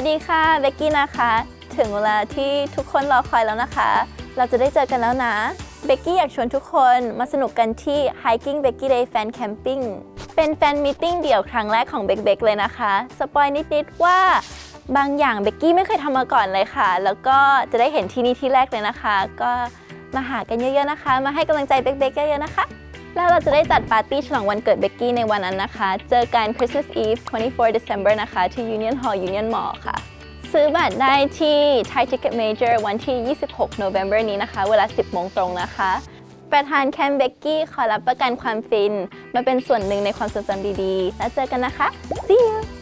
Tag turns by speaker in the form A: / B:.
A: สดีค่ะเบกกี้นะคะ ถึงเวลาที่ทุกคนรอคอยแล้วนะคะ เราจะได้เจอกันแล้วนะเบกกี้อยากชวนทุกคนมาสนุกกันที่ Hiking Becky Day Fan Camping เป็นแฟนมิทติ้งเดี่ยวครั้งแรกของเบกเบกเลยนะคะสปอยนิดๆว่าบางอย่างเบกกี้ไม่เคยทำมาก่อนเลยค่ะ แล้วก็จะได้เห็นที่นี่ที่แรกเลยนะคะ ก็มาหากันเยอะๆนะคะ มาให้กำลังใจเบกเบกเยอะๆนะคะ แล้วเราจะได้จัดปาร์ตี้ฉลองวันเกิดเบกกี้ในวันนั้นนะคะ เจอกัน Christmas Eve 24 December นะคะ ที่ Union Hall Union Mall ค่ะ ซื้อบัตรได้ที่ Thai Ticket Major วันที่ 26 November นี้นะคะ เวลา 10 โมงตรงนะคะ ประธานแคมเบกกี้ขอรับประกันความฟิน มาเป็นส่วนหนึ่งในความทรงจำดีๆ แล้วเจอกันนะคะ See you